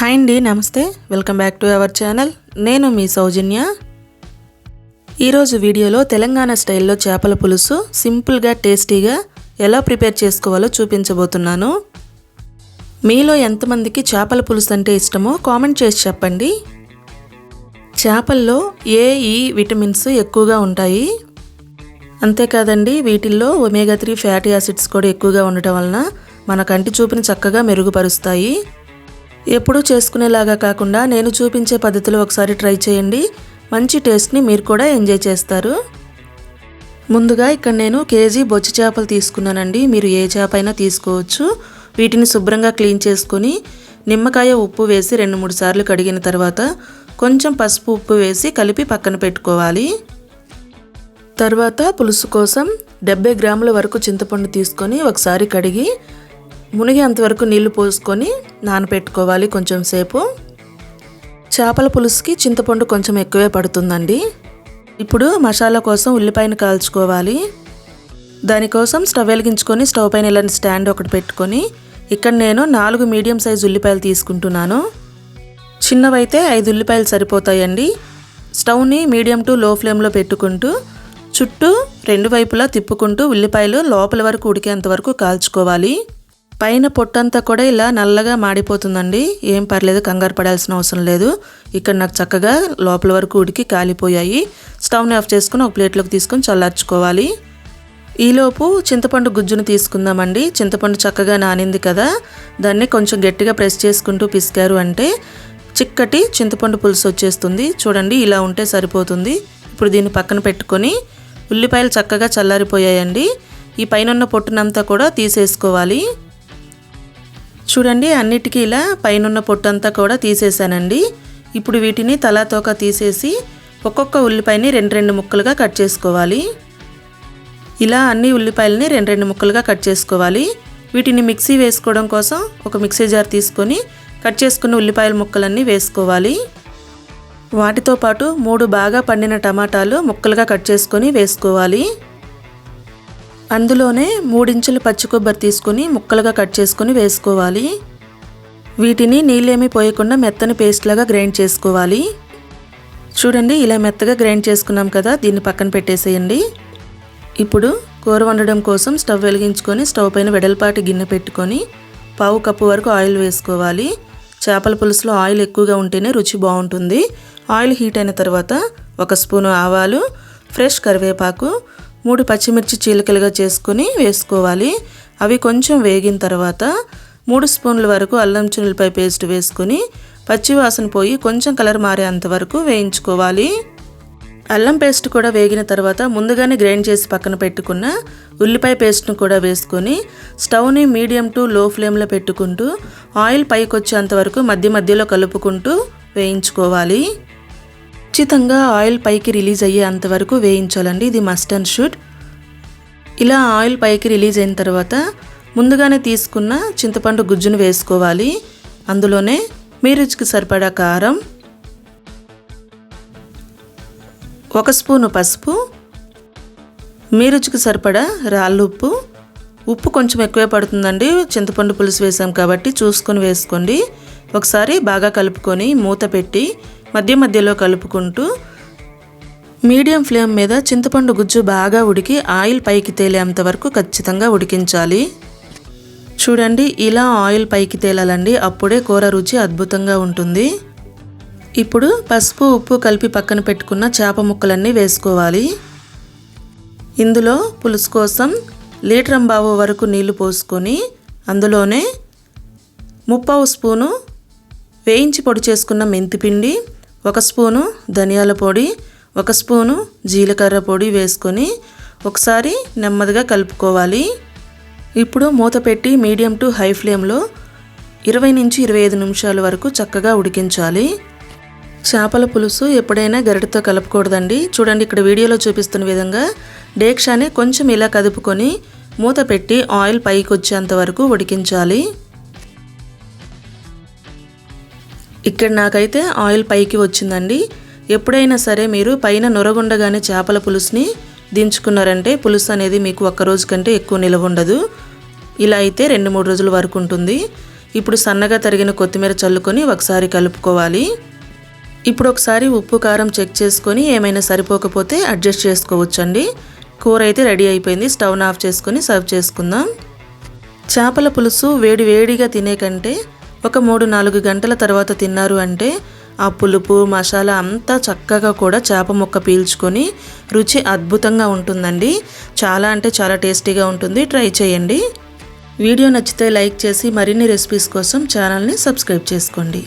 Hi అండి నమస్తే. Welcome back to our channel నేను మీ సౌజన్య. ఈరోజు వీడియోలో తెలంగాణ స్టైల్లో చేపల పులుసు సింపుల్గా టేస్టీగా ఎలా ప్రిపేర్ చేసుకోవాలో చూపించబోతున్నాను. మీలో ఎంతమందికి చేపల పులుసు అంటే ఇష్టమో కామెంట్ చేసి చెప్పండి. చేపల్లో ఏ ఈ e విటమిన్స్ ఎక్కువగా ఉంటాయి. అంతేకాదండి వీటిల్లో ఒమేగా త్రీ ఫ్యాటీ యాసిడ్స్ కూడా ఎక్కువగా ఉండటం వలన మన కంటి చూపుని చక్కగా మెరుగుపరుస్తాయి. ఎప్పుడూ చేసుకునేలాగా కాకుండా నేను చూపించే పద్ధతిలో ఒకసారి ట్రై చేయండి. మంచి టేస్ట్ని మీరు కూడా ఎంజాయ్ చేస్తారు. ముందుగా ఇక్కడ నేను కేజీ బొచ్చి చేపలు తీసుకున్నానండి. మీరు ఏ చేప అయినా తీసుకోవచ్చు. వీటిని శుభ్రంగా క్లీన్ చేసుకొని నిమ్మకాయ ఉప్పు వేసి రెండు మూడు సార్లు కడిగిన తర్వాత కొంచెం పసుపు ఉప్పు వేసి కలిపి పక్కన పెట్టుకోవాలి. తర్వాత పులుసు కోసం డెబ్బై గ్రాముల వరకు చింతపండు తీసుకొని ఒకసారి కడిగి మునిగేంతవరకు నీళ్ళు పోసుకొని నానబెట్టుకోవాలి కొంచెం సేపు. చేపల పులుసుకి చింతపండు కొంచెం ఎక్కువే పడుతుందండి. ఇప్పుడు మసాలా కోసం ఉల్లిపాయను కాల్చుకోవాలి. దానికోసం స్టవ్ వెలిగించుకొని స్టవ్ పైన ఇలాంటి స్టాండ్ ఒకటి పెట్టుకొని ఇక్కడ నేను నాలుగు మీడియం సైజు ఉల్లిపాయలు తీసుకుంటున్నాను. చిన్నవైతే ఐదు ఉల్లిపాయలు సరిపోతాయండి. స్టవ్ని మీడియం టు లో ఫ్లేమ్లో పెట్టుకుంటూ చుట్టూ రెండు వైపులా తిప్పుకుంటూ ఉల్లిపాయలు లోపల వరకు ఉడికేంత వరకు కాల్చుకోవాలి. పైన పొట్టంతా కూడా ఇలా నల్లగా మాడిపోతుందండి. ఏం పర్లేదు కంగారు పడాల్సిన అవసరం లేదు. ఇక్కడ నాకు చక్కగా లోపల వరకు ఉడికి కాలిపోయాయి. స్టవ్ని ఆఫ్ చేసుకుని ఒక ప్లేట్లోకి తీసుకొని చల్లార్చుకోవాలి. ఈలోపు చింతపండు గుజ్జును తీసుకుందామండి. చింతపండు చక్కగా నానింది కదా. దాన్ని కొంచెం గట్టిగా ప్రెస్ చేసుకుంటూ పిసికారు అంటే చిక్కటి చింతపండు పులుసు వచ్చేస్తుంది. చూడండి ఇలా ఉంటే సరిపోతుంది. ఇప్పుడు దీన్ని పక్కన పెట్టుకొని ఉల్లిపాయలు చక్కగా చల్లారిపోయాయండి. ఈ పైన పొట్టునంతా కూడా తీసేసుకోవాలి. చూడండి అన్నిటికీ ఇలా పైనున్న పొట్టంతా కూడా తీసేసానండి ఇప్పుడు వీటిని తలాతోక తీసేసి ఒక్కొక్క ఉల్లిపాయని రెండు రెండు ముక్కలుగా కట్ చేసుకోవాలి. ఇలా అన్ని ఉల్లిపాయలని రెండు రెండు ముక్కలుగా కట్ చేసుకోవాలి. వీటిని మిక్సీ వేసుకోవడం కోసం ఒక మిక్సీ జార్ తీసుకొని కట్ చేసుకున్న ఉల్లిపాయల ముక్కలన్నీ వేసుకోవాలి. వాటితో పాటు మూడు బాగా పండిన టమాటాలు ముక్కలుగా కట్ చేసుకొని వేసుకోవాలి. అందులోనే మూడించుల పచ్చి కొబ్బరి తీసుకొని ముక్కలుగా కట్ చేసుకొని వేసుకోవాలి. వీటిని నీళ్ళేమీ పోయకుండా మెత్తని పేస్ట్ లాగా గ్రైండ్ చేసుకోవాలి. చూడండి ఇలా మెత్తగా గ్రైండ్ చేసుకున్నాం కదా దీన్ని పక్కన పెట్టేసేయండి. ఇప్పుడు కూర వండడం కోసం స్టవ్ వెలిగించుకొని స్టవ్ పైన వెడల్పాటి గిన్నె పెట్టుకొని పావు కప్పు వరకు ఆయిల్ వేసుకోవాలి. చేపల పులుసులో ఆయిల్ ఎక్కువగా ఉంటేనే రుచి బాగుంటుంది. ఆయిల్ హీట్ అయిన తర్వాత ఒక స్పూను ఆవాలు ఫ్రెష్ కరివేపాకు మూడు పచ్చిమిర్చి చీలికలుగా చేసుకొని వేసుకోవాలి. అవి కొంచెం వేగిన తర్వాత మూడు స్పూన్ల వరకు అల్లం చిల్లిపాయ పేస్ట్ వేసుకొని పచ్చివాసన పోయి కొంచెం కలర్ మారేంత వరకు వేయించుకోవాలి. అల్లం పేస్ట్ కూడా వేగిన తర్వాత ముందుగానే గ్రైండ్ చేసి పక్కన పెట్టుకున్న ఉల్లిపాయ పేస్ట్ను కూడా వేసుకొని స్టవ్ని మీడియం టు లో ఫ్లేమ్లో పెట్టుకుంటూ ఆయిల్ పైకి వచ్చేంత వరకు మధ్య మధ్యలో కలుపుకుంటూ వేయించుకోవాలి. ఖచ్చితంగా ఆయిల్ పైకి రిలీజ్ అయ్యే అంతవరకు వేయించాలండి. ఇది మస్ట్ అండ్ షుడ్. ఇలా ఆయిల్ పైకి రిలీజ్ అయిన తర్వాత ముందుగానే తీసుకున్న చింతపండు గుజ్జును వేసుకోవాలి. అందులోనే మీ రుచికి సరిపడా కారం ఒక స్పూను పసుపు మీ రుచికి సరిపడా రాళ్ళు ఉప్పు. ఉప్పు కొంచెం ఎక్కువే పడుతుందండి. చింతపండు పులుసు వేసాం కాబట్టి చూసుకొని వేసుకోండి. ఒకసారి బాగా కలుపుకొని మూత పెట్టి మధ్య మధ్యలో కలుపుకుంటూ మీడియం ఫ్లేమ్ మీద చింతపండు గుజ్జు బాగా ఉడికి ఆయిల్ పైకి తేలేంత వరకు ఖచ్చితంగా ఉడికించాలి. చూడండి ఇలా ఆయిల్ పైకి తేలాలండి అప్పుడే కూర రుచి అద్భుతంగా ఉంటుంది. ఇప్పుడు పసుపు ఉప్పు కలిపి పక్కన పెట్టుకున్న చేప ముక్కలన్నీ వేసుకోవాలి. ఇందులో పులుసు కోసం లీటర్ అంబావు వరకు నీళ్ళు పోసుకొని అందులోనే ముప్పావు స్పూను వేయించి పొడి చేసుకున్న మెంతిపిండి ఒక స్పూను ధనియాల పొడి ఒక స్పూను జీలకర్ర పొడి వేసుకొని ఒకసారి నెమ్మదిగా కలుపుకోవాలి. ఇప్పుడు మూత పెట్టి మీడియం టు హై ఫ్లేమ్లో ఇరవై నుంచి ఇరవై ఐదు నిమిషాల వరకు చక్కగా ఉడికించాలి. చేపల పులుసు ఎప్పుడైనా గరిటతో కలపకూడదండి చూడండి ఇక్కడ వీడియోలో చూపిస్తున్న విధంగా డేక్షాని కొంచెం ఇలా కదుపుకొని మూత పెట్టి ఆయిల్ పైకి వచ్చేంత వరకు ఉడికించాలి. ఇక్కడ నాకైతే ఆయిల్ పైకి వచ్చిందండి. ఎప్పుడైనా సరే మీరు పైన నొరగుండగానే చేపల పులుసుని దించుకున్నారంటే పులుసు అనేది మీకు ఒక్క రోజు కంటే ఎక్కువ నిలవ ఉండదు. ఇలా అయితే రెండు మూడు రోజుల వరకు ఉంటుంది. ఇప్పుడు సన్నగా తరిగిన కొత్తిమీర చల్లుకొని ఒకసారి కలుపుకోవాలి. ఇప్పుడు ఒకసారి ఉప్పు కారం చెక్ చేసుకొని ఏమైనా సరిపోకపోతే అడ్జస్ట్ చేసుకోవచ్చండి. కూర అయితే రెడీ అయిపోయింది. స్టవ్ని ఆఫ్ చేసుకొని సర్వ్ చేసుకుందాం. చేపల పులుసు వేడి వేడిగా తినే కంటే ఒక మూడు నాలుగు గంటల తర్వాత తిన్నారు అంటే ఆ పులుపు మసాలా అంతా చక్కగా కూడా చేప ముక్క పీల్చుకొని రుచి అద్భుతంగా ఉంటుందండి. చాలా అంటే చాలా టేస్టీగా ఉంటుంది. ట్రై చేయండి. వీడియో నచ్చితే లైక్ చేసి మరిన్ని రెసిపీస్ కోసం ఛానల్ని సబ్స్క్రైబ్ చేసుకోండి.